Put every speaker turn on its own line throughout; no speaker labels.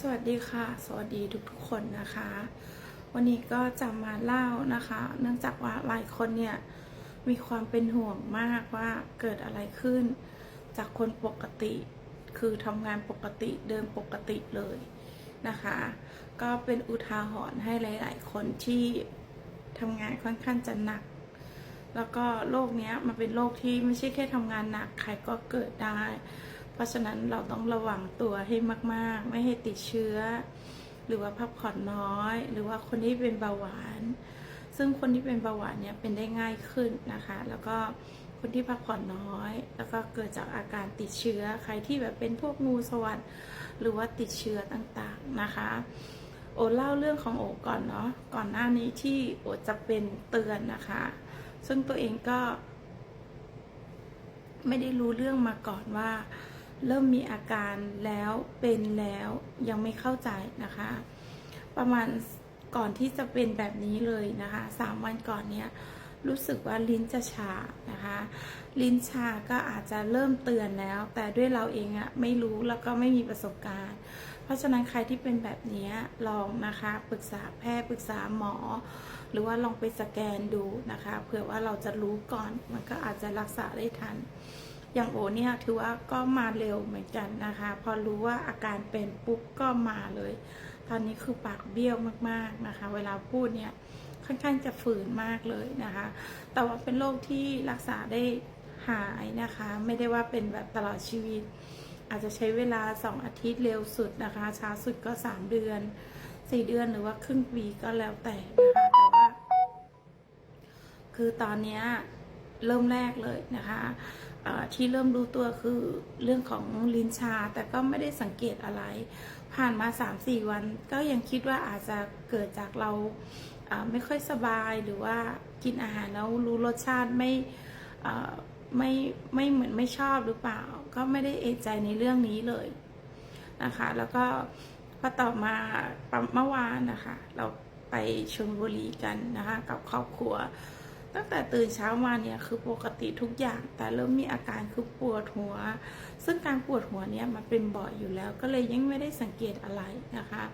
สวัสดีค่ะ สวัสดีทุกๆคนนะคะ วันนี้ก็จะมาเล่านะคะ เนื่องจากว่าหลายคนเนี่ยมีความเป็นห่วงมากว่าเกิดอะไรขึ้น จากคนปกติคือทำงานปกติเดินปกติเลยนะคะ ก็เป็นอุทาหรณ์ให้หลาย ๆ คนที่ทำงานค่อนข้างจะหนัก แล้วก็โรคเนี้ยมันเป็นโรคที่ไม่ใช่แค่ทำงานหนักใครก็เกิดได้ เพราะฉะนั้นเราต้องระวังตัวให้มาก ๆ ไม่ให้ติดเชื้อ หรือว่าพักผ่อนน้อย หรือว่าคนที่เป็นเบาหวาน ซึ่งคนที่เป็นเบาหวานเนี่ยเป็นได้ง่ายขึ้นนะคะ แล้วก็คนที่พักผ่อนน้อย แล้วก็เกิดจากอาการติดเชื้อ ใครที่แบบเป็นพวกงูสวัสดหรือว่าติดเชื้อต่างๆนะคะ โอเล่าเรื่องของโอก่อนเนาะ ก่อนหน้านี้ที่โอจะเป็นเตือนนะคะ ซึ่งตัวเองก็ ไม่ได้รู้เรื่องมาก่อนว่า เริ่มมีอาการแล้วเป็นแล้วยังไม่เข้าใจนะคะ ประมาณก่อนที่จะเป็นแบบนี้เลยนะคะสามวันก่อนเนี้ยรู้สึกว่าลิ้นจะชานะคะ ลิ้นชาก็อาจจะเริ่มเตือนแล้ว แต่ด้วยเราเองอะไม่รู้แล้วก็ไม่มีประสบการณ์ เพราะฉะนั้นใครที่เป็นแบบนี้ลองนะคะปรึกษาแพทย์ปรึกษาหมอ หรือว่าลองไปสแกนดูนะคะเผื่อว่าเราจะรู้ก่อนมันก็อาจจะรักษาได้ทัน อย่างโอเนี่ยถือว่าก็มาเร็วเหมือนกันนะคะ พอรู้ว่าอาการเป็นปุ๊บก็มาเลย ตอนนี้คือปากเบี้ยวมากๆนะคะ เวลาพูดเนี่ยค่อนข้างจะฝืนมากเลยนะคะ แต่ว่าเป็นโรคที่รักษาได้หายนะคะ ไม่ได้ว่าเป็นแบบตลอดชีวิต อาจจะใช้เวลา 2 อาทิตย์เร็วสุดนะคะ ช้าสุดก็ 3 เดือน 4 เดือนหรือว่าครึ่งปีก็แล้วแต่นะคะแต่ว่า คือตอนนี้เริ่มแรกเลยนะคะ ที่เริ่มรู้ตัวคือเรื่องของลิ้นชา แต่ก็ไม่ได้สังเกตอะไร ผ่านมา 3-4 วัน ก็ยังคิดว่าอาจจะเกิดจากเราไม่ค่อยสบายหรือว่ากินอาหารแล้วรู้รสชาติไม่ไม่ไม่เหมือนไม่ชอบหรือเปล่า ก็ไม่ได้เอะใจในเรื่องนี้เลยนะคะ แล้วก็พอต่อมาเมื่อวานนะคะ เราไปชลบุรีกันนะคะ กับครอบครัว ตั้งแต่ตื่นเช้ามาเนี่ยคือปกติทุกอย่าง แต่เริ่มมีอาการคือปวดหัว ซึ่งการปวดหัวเนี่ยมันเป็นบ่อยอยู่แล้ว ก็เลยยังไม่ได้สังเกตอะไรนะคะ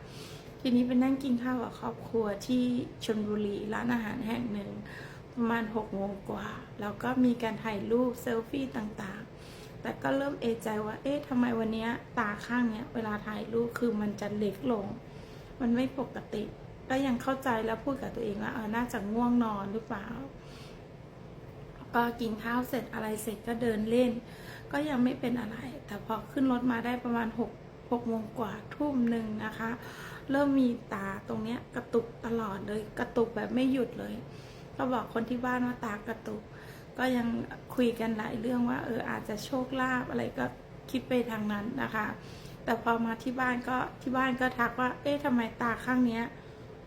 ทีนี้ไปนั่งกินข้าวกับครอบครัวที่ชลบุรีร้านอาหารแห่งหนึ่ง ประมาณหกโมงกว่า แล้วก็มีการถ่ายรูปเซลฟี่ต่างๆ แต่ก็เริ่มเอใจว่า เอ๊ะทำไมวันนี้ตาข้างเนี้ยเวลาถ่ายรูปคือมันจะเล็กลง มันไม่ปกติ ก็ยังเข้าใจแล้วพูดกับตัวเองว่าเออน่าจะง่วงนอนหรือเปล่า ก็กินข้าวเสร็จอะไรเสร็จก็เดินเล่น ก็ยังไม่เป็นอะไร แต่พอขึ้นรถมาได้ประมาณ6กหกโมงกว่าทุ่มหนึ่งนะคะ เริ่มมีตาตรงเนี้ยกระตุกตลอดเลยกระตุกแบบไม่หยุดเลย ก็บอกคนที่บ้านว่าตากระตุก ก็ยังคุยกันหลายเรื่องว่า เอออาจจะโชคลาภอะไรก็คิดไปทางนั้นนะคะ แต่พอมาที่บ้านก็ที่บ้านก็ทักว่า เอ๊ะทำไมตาข้างเนี้ย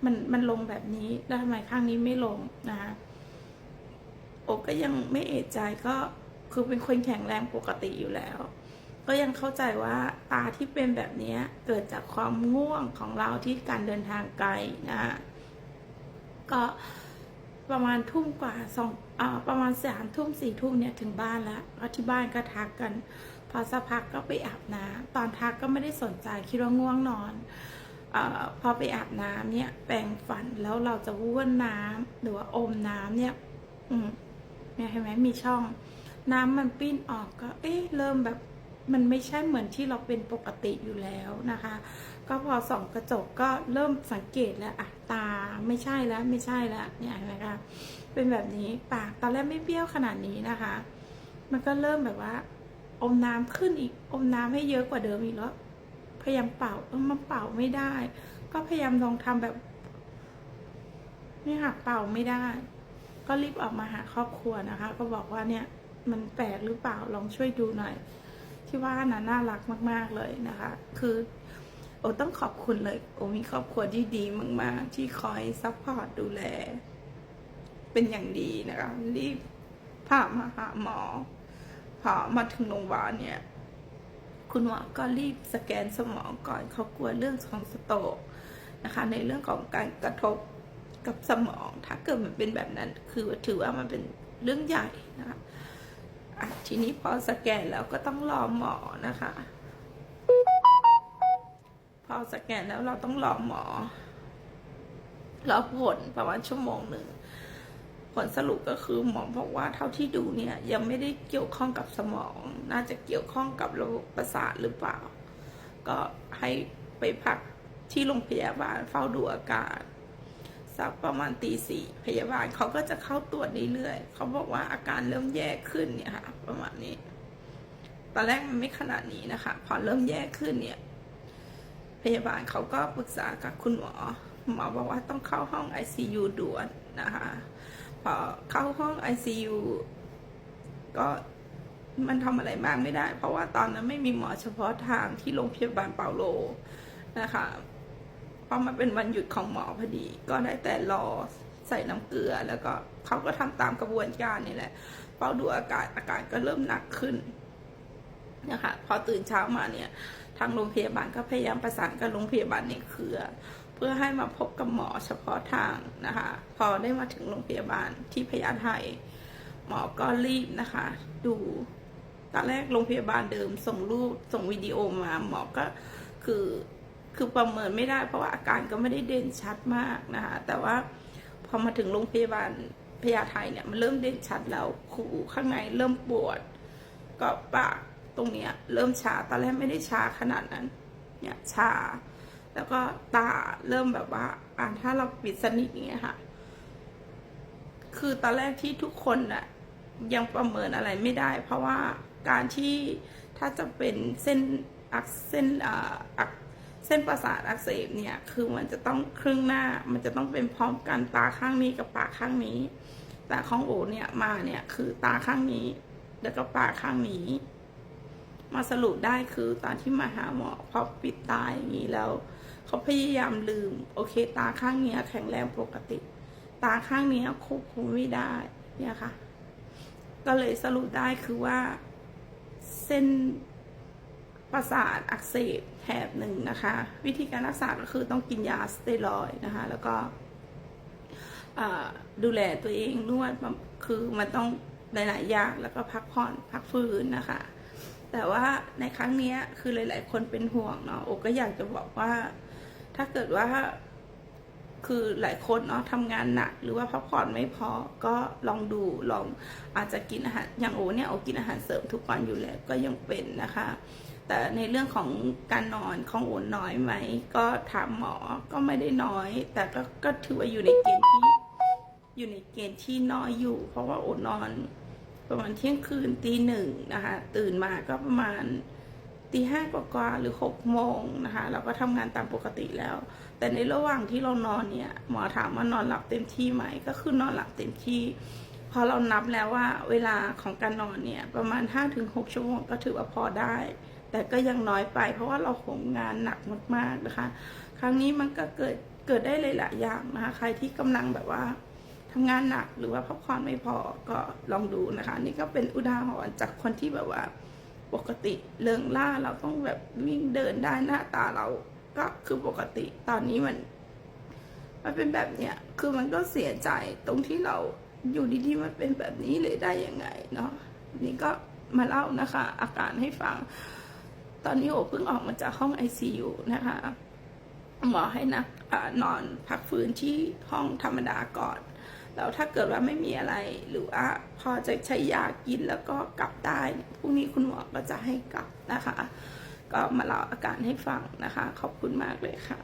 มันมันลงแบบนี้แล้วทำไมข้างนี้ไม่ลงนะคะอกก็ยังไม่เอะใจก็คือเป็นคนแข็งแรงปกติอยู่แล้ว ก็ยังเข้าใจว่าตาที่เป็นแบบนี้เกิดจากความง่วงของเราที่การเดินทางไกลนะฮะก็ประมาณทุ่มกว่าสองอประมาณสามทุ่มสี่ทุ่มเนี่ยถึงบ้านแล้วที่บ้านก็ทักกัน พอสักพักก็ไปอาบน้ำตอนทักก็ไม่ได้สนใจคิดว่าง่วงนอน อพอไปอาบน้ำเนี่ย แปรงฟันแล้วเราจะว้วนน้ำหรือว่าอมน้ำเนี่ย อืมเนี่ยเห็นไหมมีช่อง น้ำมันปิ้นออกก็ เอ๊ะเริ่มแบบมันไม่ใช่เหมือนที่เราเป็นปกติอยู่แล้วนะคะ ก็พอส่องกระจกก็เริ่มสังเกตแล้วอะตาไม่ใช่แล้วไม่ใช่แล้วเนี่ยเห็นไหมคะเป็นแบบนี้ปากตอนแรกไม่เบี้ยวขนาดนี้นะคะ มันก็เริ่มแบบว่า อมน้ำขึ้นอีก อมน้ำให้เยอะกว่าเดิมอีกแล้ว พยายามเป่าเออมันเป่าไม่ได้ ก็พยายามลองทำแบบนี่ค่ะเป่าไม่ได้ ก็รีบออกมาหาครอบครัวนะคะ ก็บอกว่าเนี่ยมันแปลกหรือเปล่าลองช่วยดูหน่อย ที่ว่าน่ะน่ารักมาก ๆเลยนะคะ คือโอต้องขอบคุณเลย โอมีครอบครัวที่ดีมาก ๆ ที่คอยซัพพอร์ตดูแล เป็นอย่างดีนะคะรีบพามาหาหมอพอมาถึงโรงพยาบาลเนี่ย คุณหมอก็รีบสแกนสมองก่อนเขากลัวเรื่องของสโตกนะคะ ในเรื่องของการกระทบกับสมอง ถ้าเกิดมันเป็นแบบนั้น คือถือว่ามันเป็นเรื่องใหญ่นะคะะทีนี้พอสแกนแล้วก็ต้องรอหมอนะคะ พอสแกนแล้วเราต้องรอหมอรอผลประมาณชั่วโมงหนึ่ง ผลสรุปก็คือหมอบอกว่าเท่าที่ดูเนี่ยยังไม่ได้เกี่ยวข้องกับสมอง น่าจะเกี่ยวข้องกับระบบประสาทหรือเปล่า ก็ให้ไปพักที่โรงพยาบาลเฝ้าดูอาการสักประมาณตีสี่พยาบาลเขาก็จะเข้าตรวจเรื่อยๆเขาบอกว่าอาการเริ่มแย่ขึ้นเนี่ยค่ะประมาณนี้ ตอนแรกมันไม่ขนาดนี้นะคะ พอเริ่มแย่ขึ้นเนี่ย พยาบาลเขาก็ปรึกษากับคุณหมอหมอบอกว่าต้องเข้าห้อง ICU ด่วนนะคะ พอเข้าห้อง ICU ก็มันทำอะไรมากไม่ได้ เพราะว่าตอนนั้นไม่มีหมอเฉพาะทางที่โรงพยาบาลเปาโลนะคะเพราะมันเป็นวันหยุดของหมอพอดี ก็ได้แต่รอใส่น้ำเกลือ แล้วก็เขาก็ทำตามกระบวนการนี่แหละเฝ้าดูอากาศอาการก็เริ่มหนักขึ้นนะคะพอตื่นเช้ามาเนี่ย ทางโรงพยาบาลก็พยายามประสานกับโรงพยาบาลในเครือ พื่อให้มาพบกับหมอเฉพาะทางนะคะ พอได้มาถึงโรงพยาบาลที่พญาไทหมอก็รีบนะคะ ดูตอนแรกโรงพยาบาลเดิมส่งรูปส่งวิดีโอมาหมอก็คือคือประเมินไม่ได้ เพราะว่าอาการก็ไม่ได้เด่นชัดมากนะคะ แต่ว่าพอมาถึงโรงพยาบาลพญาไทเนี่ยมันเริ่มเด่นชัดแล้วคูข้างในเริ่มปวดก็ปากตรงเนี้ยเริ่มชาตอนแรกไม่ได้ชาขนาดนั้น เนี่ยชา แล้วก็ตาเริ่มแบบว่า อ่าถ้าเราปิดสนิทอย่างเงี้ยค่ะ คือตอนแรกที่ทุกคนอะยังประเมินอะไรไม่ได้ เพราะว่าการที่ถ้าจะเป็นเส้นอักเส้นอ่าอักเส้นประสาทอักเสบเนี่ย คือมันจะต้องครึ่งหน้า มันจะต้องเป็นพร้อมกันตาข้างนี้กับปากข้างนี้ แต่ของโอเนี่ยมาเนี่ยคือตาข้างนี้ แล้วก็ปากข้างนี้ มาสรุปได้คือตอนที่มาหาหมอพอปิดตาอย่างนี้แล้ว เขาพยายามลืม โอเค ตาข้างนี้แข็งแรงปกติ ตาข้างนี้ควบคุมไม่ได้ เนี่ยค่ะ ก็เลยสรุปได้คือว่า เส้นประสาทอักเสบแถบหนึ่งนะคะ วิธีการรักษาก็คือต้องกินยาสเตียรอยนะคะ แล้วก็ดูแลตัวเองนวดคือมันต้องหลาย ๆ อย่างแล้วก็พักผ่อนพักฟื้นนะคะ แต่ว่าในครั้งนี้คือหลาย ๆ คนเป็นห่วงเนาะโอก็อยากจะบอกว่า ถ้าเกิดว่าคือหลายคนเนาะทำงานหนักหรือว่าพักผ่อนไม่พอก็ลองดูลองอาจจะกินอาหารอย่างโอเนี่ยโอกินอาหารเสริมทุกวันอยู่แล้วก็ยังเป็นนะคะ แต่ในเรื่องของการนอนของโอนน้อยไหมก็ถามหมอก็ไม่ได้น้อย แต่ก็ก็ถือว่าอยู่ในเกณฑ์ที่อยู่ในเกณฑ์ที่น้อยอยู่ เพราะว่าโอนนอน ประมาณเที่ยงคืนตีหนึ่งนะคะตื่นมาก็ประมาณ ตีห้ากว่าหรือหกโมงนะคะเราก็ทำงานตามปกติแล้ว แต่ในระหว่างที่เรานอนเนี่ยหมอถามว่านอนหลับเต็มที่ไหมก็คือนอนหลับเต็มที่พอเรานับแล้วว่าเวลาของการนอนเนี่ยประมาณ 5-6 ชั่วโมงก็ถือว่าพอได้ แต่ก็ยังน้อยไป เพราะว่าเราโหมงานหนักมากๆนะคะ ครั้งนี้มันก็เกิดเกิดได้หลายๆอย่างนะคะ ใครที่กำลังแบบว่าทำงานหนักหรือว่าพักผ่อนไม่พอก็ลองดูนะคะ นี่ก็เป็นอุทาหรณ์จากคนที่แบบว่า ปกติเริงล่าเราต้องแบบวิ่งเดินได้หน้าตาเราก็คือปกติตอนนี้มันมันเป็นแบบเนี้ยคือมันก็เสียใจตรงที่เราอยู่ดีๆมันเป็นแบบนี้เลยได้ยังไงเนาะนี่ก็มาเล่านะคะ อาการให้ฟัง ตอนนี้โอเพิ่งออกมาจากห้อง ICU นะคะหมอให้นักนอนพักฟื้นที่ห้องธรรมดาก่อน แล้วถ้าเกิดว่าไม่มีอะไรหรือว่าพอจะใช้ยากินแล้วก็กลับได้พรุ่งนี้คุณหมอก็จะให้กลับนะคะ ก็มาเล่าอาการให้ฟังนะคะ ขอบคุณมากเลยค่ะ